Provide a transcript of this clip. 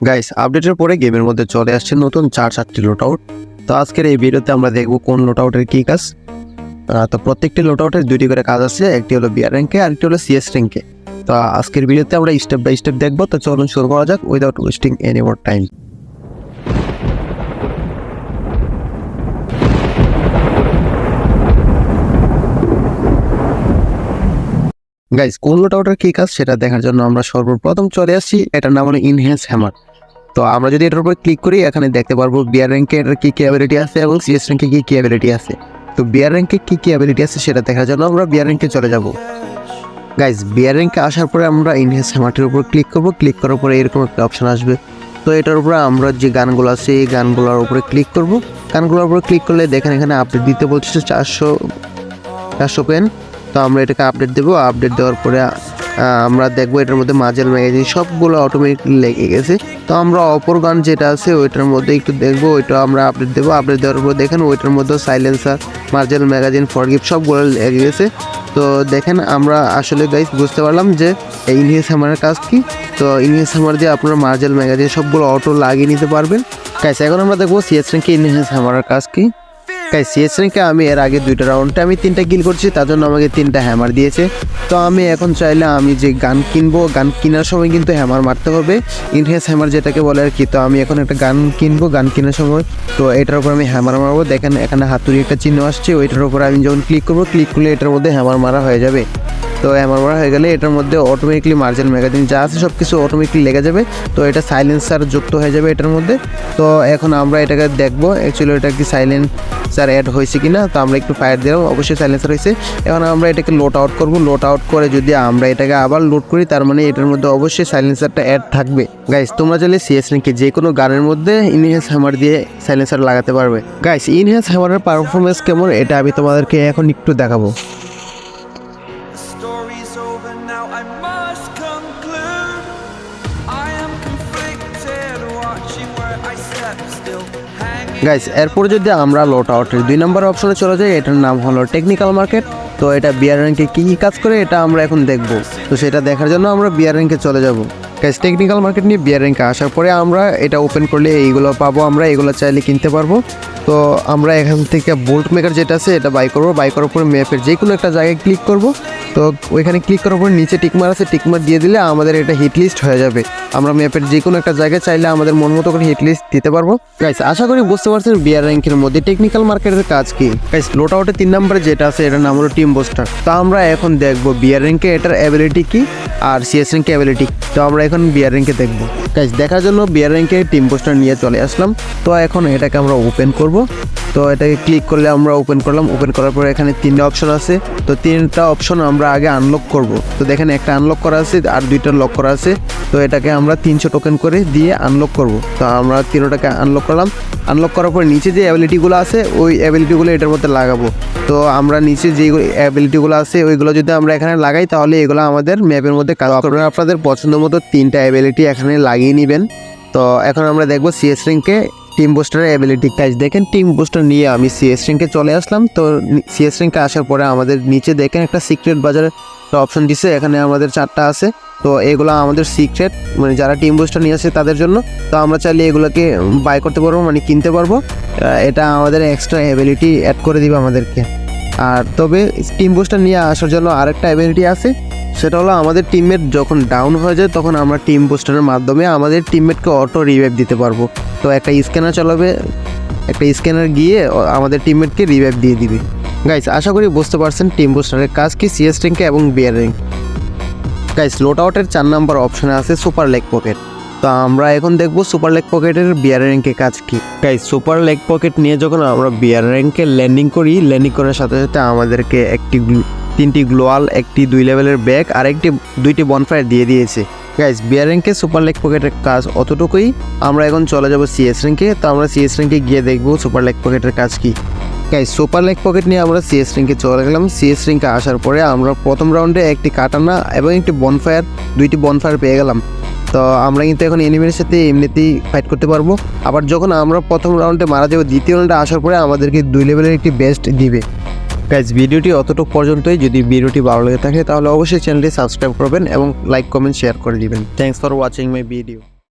Guys আপডেটের পরে গেমের মধ্যে চলে আসছে নতুন চার চারটি লোট আউট তো আজকের এই ভিডিওতে আমরা দেখব কোন লোট আউটের কী কাজ। তো প্রত্যেকটি লোট আউটের দুইটি করে কাজ আছে, একটি হলো বিয়ার র্যাঙ্কে আর একটি হলো সিএস র্যাঙ্কে তো আজকের ভিডিওতে আমরা স্টেপ বাই স্টেপ দেখব, তো চলুন শুরু করা যাক without wasting any more time guys কোন লোট আউটের কী কাজ সেটা দেখার জন্য আমরা সর্বপ্রথম চলে আসছি, এটার নাম হলো ইনহেন্স হ্যামার তো আমরা যদি এটার উপর ক্লিক করি, এখানে দেখতে পারব বিয়ার র্যাঙ্কে এটার কী কী অ্যাবিলিটি আছে এবং সিএস র্যাঙ্কে কী কী অ্যাবিলিটি আছে। তো বিয়ার র্যাঙ্কে কী কী অ্যাবিলিটি আছে সেটা দেখার জন্য আমরা বিয়ার র্যাঙ্কে চলে যাব। গাইজ বিয়ার র্যাঙ্কে আসার পরে আমরা ইনহেন্স হ্যামারটির উপর ক্লিক করব। ক্লিক করার পরে এরকম একটা অপশন আসবে। তো এটার উপরে আমরা যে গানগুলো আছে, এই গানগুলোর উপরে ক্লিক করব। গানগুলোর উপরে ক্লিক করলে দেখেন এখানে আপডেট দিতে বলছে চারশো চারশো পেন তো আমরা এটাকে আপডেট দেবো। আপডেট দেওয়ার পরে আমরা দেখব এটার মধ্যে মাজেল ম্যাগাজিন সবগুলো অটোমেটিকলি লেগে গেছে। তো আমরা অপর গান যেটা আছে, ওইটার মধ্যে একটু দেখব, ওইটা আমরা আপডেট দেবো। আপডেট দেওয়ার পর দেখেন ওইটার মধ্যে সাইলেন্সার মার্জেল ম্যাগাজিন ফরগিভ সবগুলো লেগে গেছে। তো দেখেন আমরা আসলে গাইস বুঝতে পারলাম যে ইনহেস হ্যামারের কাজ কি। তো ইনহেস হ্যামার দিয়ে আপনারা মার্জেল ম্যাগাজিন সবগুলো অটো লাগিয়ে নিতে পারবেন। গাইস এখন আমরা দেখব সিএস র্যাঙ্কে ইনহেস হ্যামারের কাজ কি। তাই সিএস র্যাঙ্কে আমি এর আগে দুইটা রাউন্ডে আমি তিনটা কিল করছি, তার জন্য আমাকে তিনটা হ্যামার দিয়েছে। তো আমি এখন চাইলে আমি যে গান কিনবো গান কেনার সময় কিন্তু হ্যামার মারতে হবে। ইনহেস হ্যামার যেটাকে বলে আর কি, তো আমি এখন একটা গান কিনবো গান কেনার সময়। তো এটার উপর আমি হ্যামার মারবো। দেখেন এখানে হাতুড়ি একটা চিহ্ন আসছে, ওইটার উপর আমি যখন ক্লিক করব ক্লিক করলে এটার মধ্যে হ্যামার মারা হয়ে যাবে। তো হ্যামার মারা হয়ে গেলে এটার মধ্যে অটোমেটিকলি মার্জেন ম্যাগাজিন যা আছে সব কিছু অটোমেটিকলি লেগে যাবে। তো এটা সাইলেন্সার যুক্ত হয়ে যাবে এটার মধ্যে। তো এখন আমরা এটাকে দেখব অ্যাকচুয়ালি এটা কি সাইলেন্সার অ্যাড হয়েছে কি না তো আমরা একটু ফায়ার দিলাম অবশ্যই সাইলেন্সার হয়েছে। এখন আমরা এটাকে লোড আউট করব লোড আউট করে যদি আমরা এটাকে আবার লোড করি, তার মানে এটার মধ্যে অবশ্যই সাইলেন্সারটা অ্যাড থাকবে। গাইস তোমরা চাইলে সিএস র্যাঙ্কে যে কোনো গানের মধ্যে ইনহেন্স হ্যামার দিয়ে সাইলেন্সার লাগাতে পারবে। গাইস ইনহেন্স হ্যামারের পারফরমেন্স কেমন, এটা আমি তোমাদেরকে এখন একটু দেখাবো। গাইস এরপর যদি আমরা লোট আউটের দুই নম্বর অপশনে চলে যাই, এটার নাম হলো টেকনিক্যাল মার্কেট তো এটা বিয়ার র্যাঙ্কে কী কী কাজ করে, এটা আমরা এখন দেখব। তো সেটা দেখার জন্য আমরা বিয়ার র্যাঙ্কে চলে যাব। গাইস টেকনিক্যাল মার্কেট নিয়ে বিয়ার র্যাঙ্কে আসার পরে আমরা এটা ওপেন করলে এইগুলো পাবো, আমরা এগুলো চাইলে কিনতে পারব। তো আমরা এখান থেকে বোল্ট মেকার যেটা আছে, এটা বাই করব। বাই করার পরে ম্যাপের যে কোনো একটা জায়গায় ক্লিক করব। তো ওইখানে ক্লিক করার পরে নিচে টিকমার আছে টিকমার দিয়ে দিলে আমাদের এটা হিট লিস্ট হয়ে যাবে। আমরা ম্যাপের যে কোনো একটা জায়গায় চাইলে আমাদের মন মতো করে হিট লিস্ট দিতে পারব। গাইস আশা করি বুঝতে পারছেন বিয়ার র্যাঙ্কের মধ্যে টেকনিক্যাল মার্কেটের কাজ কি। গাইস লোট আউটে তিন নম্বরে যেটা আছে, এটার নাম হলো টিম বোস্টার তো আমরা এখন দেখব বিয়ার র্যাঙ্কে এটার অ্যাবিলিটি কি আর সিএস র্যাঙ্কে অ্যাবিলিটি তো আমরা এখন বিয়ার র্যাঙ্কে দেখব। গাইস দেখার জন্য বিয়ার র্যাঙ্কে টিম পোস্টার নিয়ে চলে আসলাম। তো এখন এটাকে আমরা ওপেন করব। তো এটাকে ক্লিক করলে আমরা ওপেন করলাম। ওপেন করার পরে এখানে তিনটা অপশন আছে। তো তিনটা অপশন আমরা আগে আনলক করব। তো দেখেন একটা আনলক করা আছে আর দুইটা লক করা আছে। তো এটাকে আমরা তিনশো টোকেন করে দিয়ে আনলক করব। তো আমরা তিনোটাকে আনলক করলাম। আনলক করার পরে নিচে যে অ্যাবিলিটিগুলো আছে, ওই অ্যাবিলিটিগুলো এটার মধ্যে লাগাবো। তো আমরা নিচে যে অ্যাবিলিটিগুলো আছে, ওইগুলো যদি আমরা এখানে লাগাই, তাহলে এগুলো আমাদের ম্যাপের মধ্যে কাজ আপনাদের পছন্দ মতো তিনটা অ্যাবিলিটি এখানে লাগিয়ে নেবেন। তো এখন আমরা দেখব সিএস রিংকে টিম বুস্টারের অ্যাবিলিটি কাজ দেখেন টিম বুস্টার নিয়ে আমি সিএস রিংকে চলে আসলাম। তো সিএস রিংকে আসার পরে আমাদের নিচে দেখেন একটা সিক্রেট বাজারের অপশন দিছে, এখানে আমাদের চারটা আছে। তো এগুলো আমাদের সিক্রেট মানে যারা টিম বুস্টার নিয়ে আসে তাদের জন্য। তো আমরা চাইলে এগুলোকে বাই করতে পারব মানে কিনতে পারব। এটা আমাদের এক্সট্রা অ্যাবিলিটি অ্যাড করে দিবে আমাদেরকে। আর তবে টিম বুস্টার নিয়ে আসার জন্য আরেকটা অ্যাবিলিটি আছে। সেটা হলো আমাদের টিমমেট যখন ডাউন হয়ে যায়, তখন আমরা টিম বুস্টারের মাধ্যমে আমাদের টিমমেটকে অটো রিভাইভ দিতে পারব। তো একটা স্ক্যানার চালাবে, একটা স্ক্যানার গিয়ে আমাদের টিমমেটকে রিভাইভ দিয়ে দিবে। গাইস আশা করি বুঝতে পারছেন টিম বুস্টারের কাজ কি সিএস র্যাঙ্কে এবং বিয়ার র্যাঙ্ক গাইস লোট আউটের চার নাম্বার অপশনে আছে সুপার লেগ পকেট তো আমরা এখন দেখব সুপার লেগ পকেটের বিয়ার র্যাঙ্কে কাজ কি। গাইস সুপার লেগ পকেট নিয়ে যখন আমরা বিয়ার র্যাঙ্কে ল্যান্ডিং করি ল্যান্ডিং করার সাথে সাথে আমাদেরকে একটি তিনটি গ্লোয়াল, একটি দুই লেভেলের ব্যাগ আর একটি দুইটি বনফায়ার দিয়ে দিয়েছে। গাইস বিয়ার র্যাঙ্কে সুপার লেগ পকেটের কাজ অতটুকুই। আমরা এখন চলে যাব সিএস র্যাঙ্কে তো আমরা সিএস র্যাঙ্কে গিয়ে দেখব সুপার লেগ পকেটের কাজ কি। গাইস সুপার লেগ পকেট নিয়ে আমরা সিএস রিংকে চলে গেলাম। সিএস রিংকে আসার পরে আমরা প্রথম রাউন্ডে একটি কাটানা এবং একটি বনফায়ার দুইটি বনফায়ার পেয়ে গেলাম। তো আমরা কিন্তু এখন এনিমির সাথে এমনিতেই ফাইট করতে পারব। আবার যখন আমরা প্রথম রাউন্ডে মারা যাব, দ্বিতীয় রাউন্ডে আসার পরে আমাদেরকে দুই লেভেলের একটি বেস্ট দিবে। গাইজ ভিডিওটি অতটুকু পর্যন্তই। যদি ভিডিওটি ভালো লেগে থাকে, তাহলে অবশ্যই চ্যানেলটি সাবস্ক্রাইব করবেন এবং লাইক কমেন্ট শেয়ার করে দিবেন। Thanks for watching my video